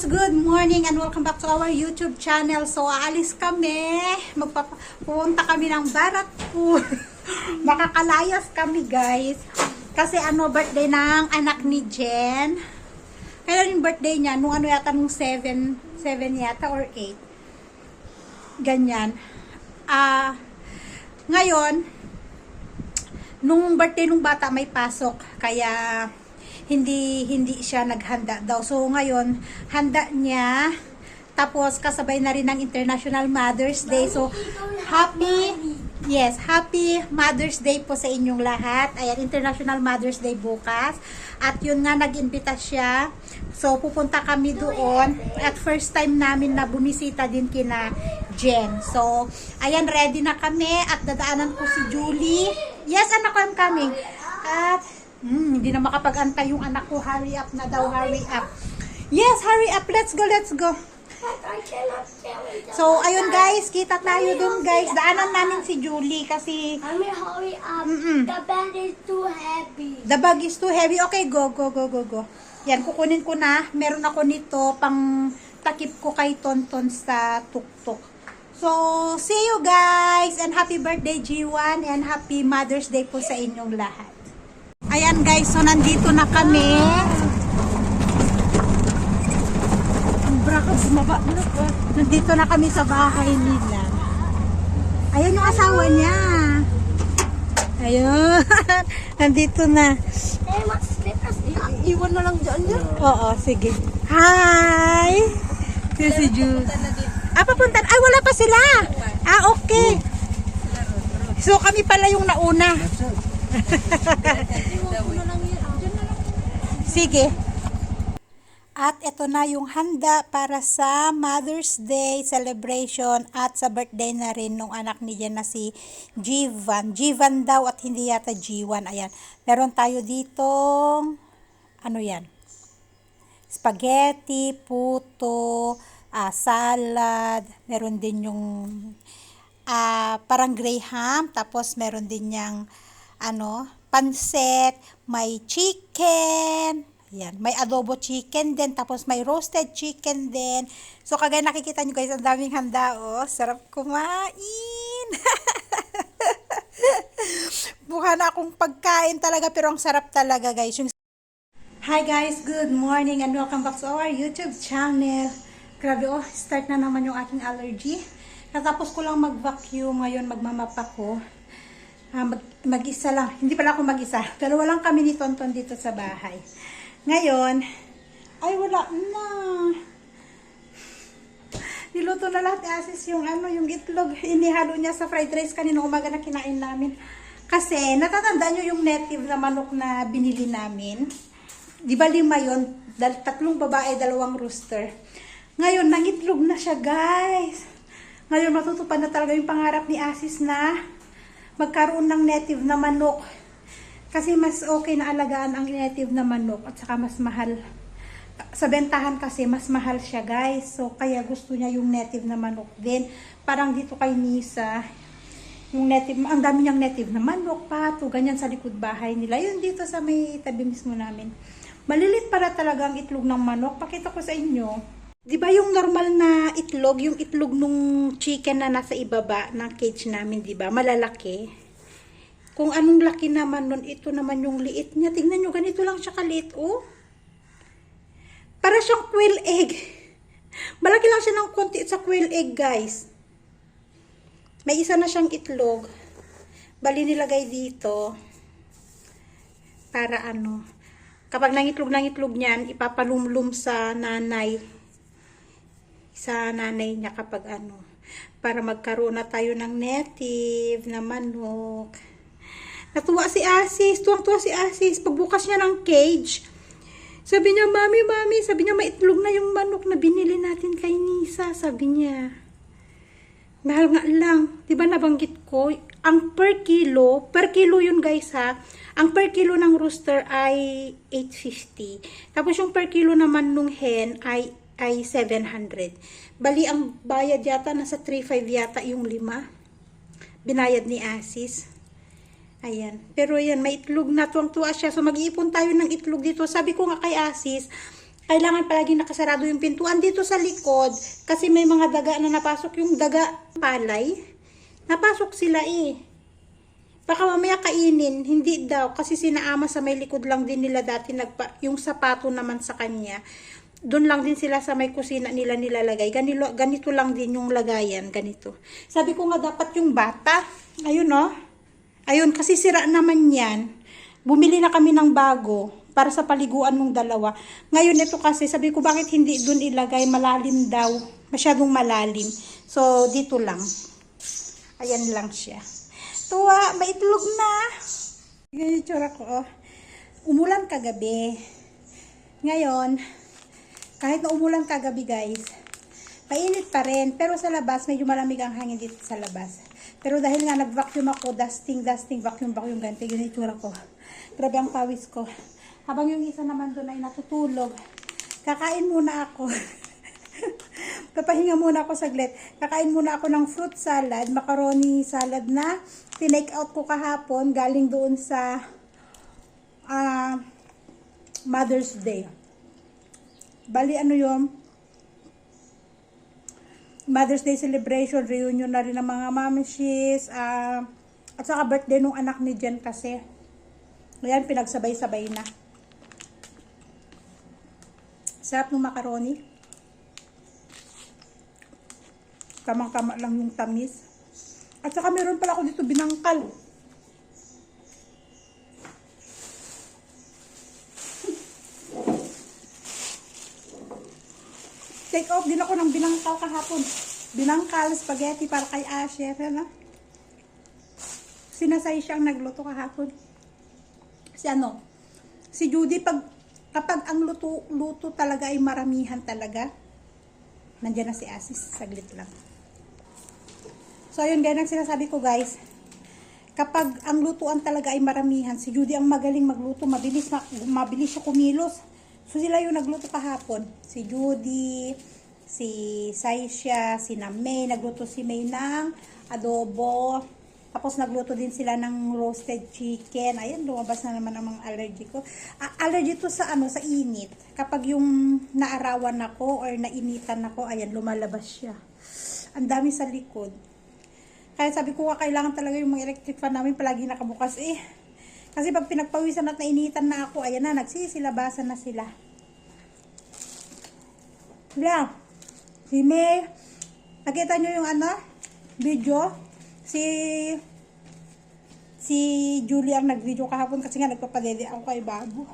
guys, good morning and welcome back to our YouTube channel. So, aalis kami. Magpapunta kami ng Baratpur. Makakalayas kami, guys. Kasi ano, birthday ng anak ni Jen. Kailan yung birthday niya? Nung ano yata, nung 7, 7 yata or 8. Ganyan. Ah, ngayon, nung birthday nung bata may pasok. Kaya, hindi hindi siya naghanda daw. So ngayon, handa niya. Tapos kasabay na rin ng International Mother's Day. So happy Yes, happy Mother's Day po sa inyong lahat. Ayan, International Mother's Day bukas. At yun nga, nag-imbita siya. So, pupunta kami doon. At first time namin na bumisita din kina Jen. So, ayan, ready na kami. At dadaanan ko si Julie. Yes, anak ko, I'm coming. At, hmm, hindi na makapag-antay yung anak ko. Hurry up na daw, hurry up. Yes, hurry up. Let's go, let's go. So, ayun guys, kita tayo dun guys. Daanan namin si Julie kasi mean, hurry up. Mm-mm. The bed is too heavy. the bag is too heavy. Okay, go, go, go, go, go. Yan, kukunin ko na. Meron ako nito pang takip ko kay Tonton sa tuktok. So, see you guys and happy birthday G1 and happy Mother's Day po sa inyong lahat. Ayan guys, so nandito na kami. Ang braka, bumaba na po. Nandito na kami sa bahay nila. Ayan yung asawa niya. Ayun. Nandito na. Hey, mas. Iwan na lang dyan yan. Oo, sige. Hi! Si si Jules. Ah, papunta. Ay, wala pa sila. Ah, okay. So, kami pala yung nauna. Sige. At ito na yung handa para sa Mother's Day celebration at sa birthday na rin nung anak ni Jen na si Jivan. Jivan daw at hindi yata G1. Ayan. Meron tayo dito ano yan? Spaghetti, puto, ah, salad, meron din yung ah, parang graham, tapos meron din yung ano, pansit, may chicken, yan, may adobo chicken din, tapos may roasted chicken din. So, kagaya nakikita nyo guys, ang daming handa, oh. Sarap kumain. Buha na akong pagkain talaga, pero ang sarap talaga guys. Yung Hi guys, good morning and welcome back to our YouTube channel. Grabe oh, start na naman yung aking allergy. Natapos ko lang mag-vacuum ngayon, magmamap ako. Ah, mag, mag-isa lang, hindi pala ako mag-isa, pero walang kami ni Tonton dito sa bahay. Ngayon, ay wala na. Niluto na lahat ni Asis yung ano, yung itlog. Inihalo niya sa fried rice kanina umaga na kinain namin. Kasi, natatanda nyo yung native na manok na binili namin. Di ba lima yun? Dal tatlong babae, dalawang rooster. Ngayon, nangitlog na siya, guys. Ngayon, matutupad na talaga yung pangarap ni Asis na magkaroon ng native na manok. Kasi mas okay na alagaan ang native na manok at saka mas mahal. Sa bentahan kasi, mas mahal siya, guys. So, kaya gusto niya yung native na manok din. Parang dito kay Nisa, yung native, ang dami niyang native na manok, pato, ganyan sa likod bahay nila. Yun dito sa may tabi mismo namin. Malilit para talaga ang itlog ng manok. Pakita ko sa inyo. Di ba yung normal na itlog, yung itlog nung chicken na nasa ibaba ng cage namin, di ba? Malalaki. Kung anong laki naman nun, ito naman yung liit niya. Tingnan nyo, ganito lang siya kaliit, oh. Para siyang quail egg. Malaki lang siya ng konti sa quail egg, guys. May isa na siyang itlog. Bali nilagay dito. Para ano. Kapag nangitlog nangitlog niyan, ipapalumlum sa nanay. Sa nanay niya kapag ano. Para magkaroon na tayo ng native na manok. Natuwa si Asis. Tuwang-tuwa si Asis. Pagbukas niya ng cage. Sabi niya, Mami, Mami. Sabi niya, may itlog na yung manok na binili natin kay Nisa. Sabi niya. Mahal nga lang. Di ba nabanggit ko? Ang per kilo, per kilo yun guys ha. Ang per kilo ng rooster ay 850. Tapos yung per kilo naman nung hen ay ay 700. Bali ang bayad yata nasa 35 yata yung lima. Binayad ni Asis. Ayan. Pero yan, may itlog na tuwang-tuwa siya. So, mag-iipon tayo ng itlog dito. Sabi ko nga kay Asis, kailangan palagi nakasarado yung pintuan dito sa likod kasi may mga daga na napasok yung daga palay. Napasok sila eh. Baka mamaya kainin, hindi daw kasi sinaama sa may likod lang din nila dati nagpa, yung sapato naman sa kanya. Doon lang din sila sa may kusina nila nilalagay. Ganito, ganito lang din yung lagayan, ganito. Sabi ko nga dapat yung bata. Ayun no. Ayun kasi sira naman yan. Bumili na kami ng bago para sa paliguan ng dalawa. Ngayon ito kasi sabi ko bakit hindi doon ilagay malalim daw. Masyadong malalim. So dito lang. Ayan lang siya. Tuwa, maitlog na. Ganyan yung tsura ko. Oh. Umulan kagabi. Ngayon, kahit na umulan kagabi guys, painit pa rin. Pero sa labas, medyo malamig ang hangin dito sa labas. Pero dahil nga nag-vacuum ako, dusting, dusting, vacuum, vacuum, ganito, yun tsura ko. Grabe ang pawis ko. Habang yung isa naman doon ay natutulog, kakain muna ako. Papahinga muna ako saglit. Kakain muna ako ng fruit salad, macaroni salad na tinake out ko kahapon galing doon sa ah, Mother's Day. Bali ano yun? Mother's Day celebration, reunion na rin ng mga mamishis, ah, at saka birthday nung anak ni Jen kasi. Ayan, pinagsabay-sabay na. Sarap ng macaroni. Kamang-kama lang yung tamis. At saka meron pala ako dito binangkal. Take off din ako ng binangkal kahapon. Binangkal, spaghetti para kay Asher. Ano? Sinasay siyang nagluto kahapon. Si ano? Si Judy, pag, kapag ang luto, luto talaga ay maramihan talaga, nandiyan na si Asis, saglit lang. So, ayun, ganyan ang sinasabi ko, guys. Kapag ang lutuan talaga ay maramihan, si Judy ang magaling magluto, mabilis, ma- mabilis siya kumilos. So, sila yung nagluto kahapon. Si Judy, si Saisha, si May, nagluto si May ng adobo. Tapos nagluto din sila ng roasted chicken. Ayan, lumabas na naman ang mga allergy ko. A- allergy to sa ano, sa init. Kapag yung naarawan ako or nainitan ako, ayan, lumalabas siya. Ang dami sa likod. Kaya sabi ko, kailangan talaga yung mga electric fan namin palagi nakabukas eh. Kasi pag pinagpawisan at nainitan na ako, ayan na, nagsisilabasan na sila. Wala. Si May, nakita nyo yung ano, video? Si, si Julie ang nag-video kahapon kasi nga nagpapadede ako kay Babu.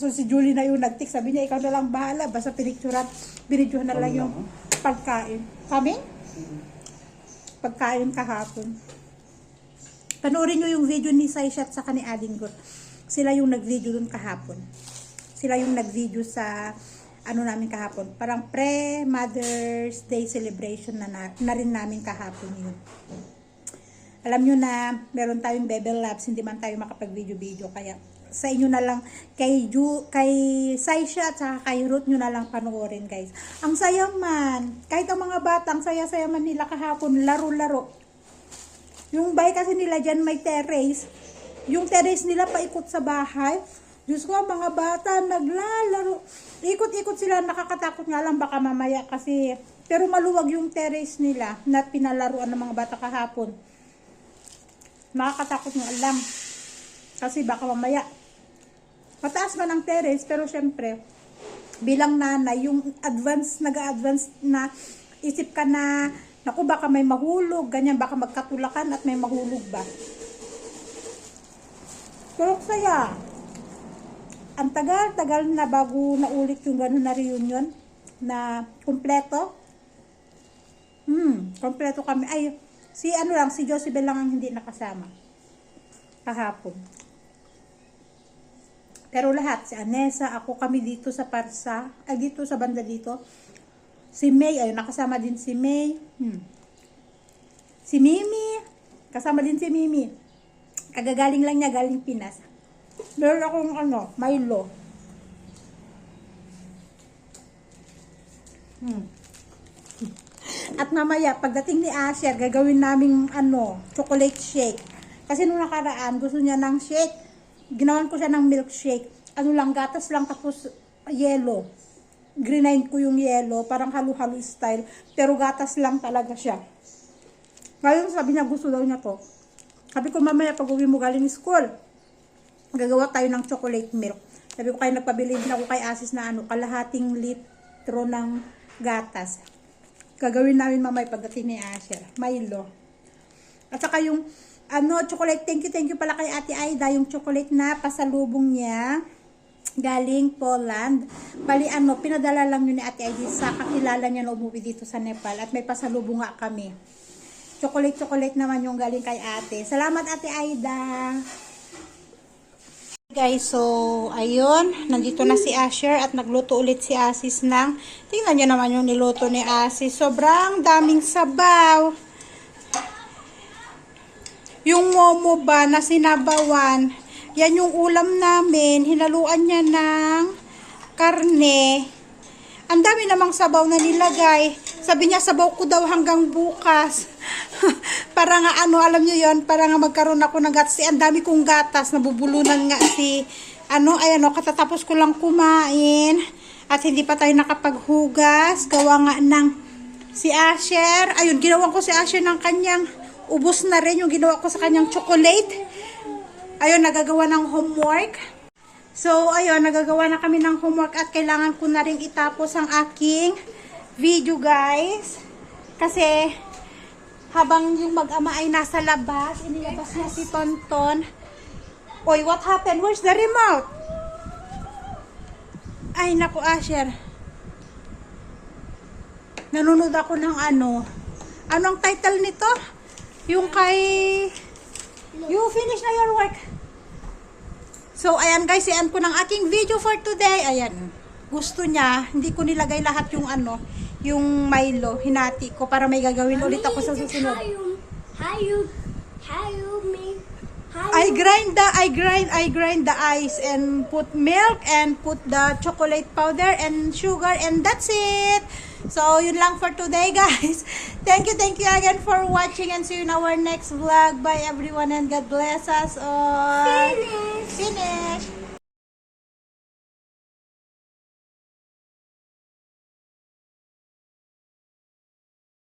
So si Julie na yung nag-text, sabi niya, ikaw na lang bahala, basta pinicturan, binidyo na lang yung pagkain. Kami? Pagkain kahapon. Panoorin nyo yung video ni Saishat sa ni Adingot. Sila yung nag-video dun kahapon. Sila yung nag-video sa ano namin kahapon. Parang pre-Mother's Day celebration na, na, na rin namin kahapon yun. Alam nyo na meron tayong Bebel Labs, hindi man tayo makapag-video-video. Kaya sa inyo na lang, kay, Ju, kay Saisha at saka kay Ruth nyo na lang panoorin guys. Ang saya man, kahit ang mga bata, ang saya-saya man nila kahapon, laro-laro. Yung bahay kasi nila dyan may terrace. Yung terrace nila paikot sa bahay. Diyos ko, mga bata naglalaro. Ikot-ikot sila, nakakatakot nga lang baka mamaya kasi, pero maluwag yung terrace nila na pinalaruan ng mga bata kahapon. Nakakatakot nga lang. Kasi baka mamaya, mataas man ang terrace, pero syempre, bilang nanay, yung advance, nag-advance na isip ka na, naku baka may mahulog, ganyan, baka magkatulakan at may mahulog ba. Pero saya. Ang tagal-tagal na bago naulit yung gano'n na reunion na kumpleto. Hmm, kumpleto kami. Ay, si ano lang, si Josibel lang ang hindi nakasama. Kahapon. Pero lahat, si Anessa, ako kami dito sa Parsa, ay dito sa banda dito. Si May, ayun, nakasama din si May. Hmm. Si Mimi, kasama din si Mimi. Kagagaling lang niya, galing Pinas. Meron akong ano, Milo. Hmm. At mamaya, pagdating ni Asher, gagawin naming ano, chocolate shake. Kasi nung nakaraan, gusto niya ng shake. Ginawan ko siya ng milkshake. Ano lang, gatas lang tapos yellow. Grenade ko yung yellow, parang halo-halo style. Pero gatas lang talaga siya. Ngayon sabi niya gusto daw niya to. Sabi ko mamaya pag uwi mo galing school, gagawa tayo ng chocolate milk. Sabi ko kaya nagpabili din ako kay Asis na ano, kalahating litro ng gatas. Gagawin namin mamaya pagdating ni Asher. Milo. At saka yung ano, chocolate, thank you, thank you pala kay Ate Aida, yung chocolate na pasalubong niya galing Poland. Bali ano, pinadala lang yun ni Ate Aida sa kakilala niya na umuwi dito sa Nepal at may pasalubong nga kami. Chocolate, chocolate naman yung galing kay ate. Salamat Ate Aida! Guys, so, ayun, nandito na si Asher at nagluto ulit si Asis ng, tingnan nyo naman yung niluto ni Asis. Sobrang daming sabaw. Yung momo ba na sinabawan, yan yung ulam namin. Hinaluan niya ng karne. Ang dami namang sabaw na nilagay. Sabi niya, sabaw ko daw hanggang bukas. para nga ano, alam niyo yon para nga magkaroon ako ng gatas. Ang dami kong gatas, nabubulunan nga si, ano, ayan o, katatapos ko lang kumain. At hindi pa tayo nakapaghugas. Gawa nga ng si Asher. Ayun, ginawa ko si Asher ng kanyang, ubos na rin yung ginawa ko sa kanyang chocolate. Ayun, nagagawa ng homework. So, ayun, nagagawa na kami ng homework at kailangan ko na rin itapos ang aking video, guys. Kasi, habang yung mag-ama ay nasa labas, inilabas niya si Tonton. Oy, what happened? Where's the remote? Ay, naku, Asher. Nanonood ako ng ano. Anong title nito? Yung kay... You finish na your work. So, ayan guys, iyan ko ng aking video for today. Ayan. Gusto niya, hindi ko nilagay lahat yung ano, yung Milo. Hinati ko para may gagawin ulit ako sa susunod. How you, I grind the I grind I grind the ice and put milk and put the chocolate powder and sugar and that's it. So yun lang for today guys. Thank you thank you again for watching and see you in our next vlog. Bye everyone and God bless us all. finish. Finish.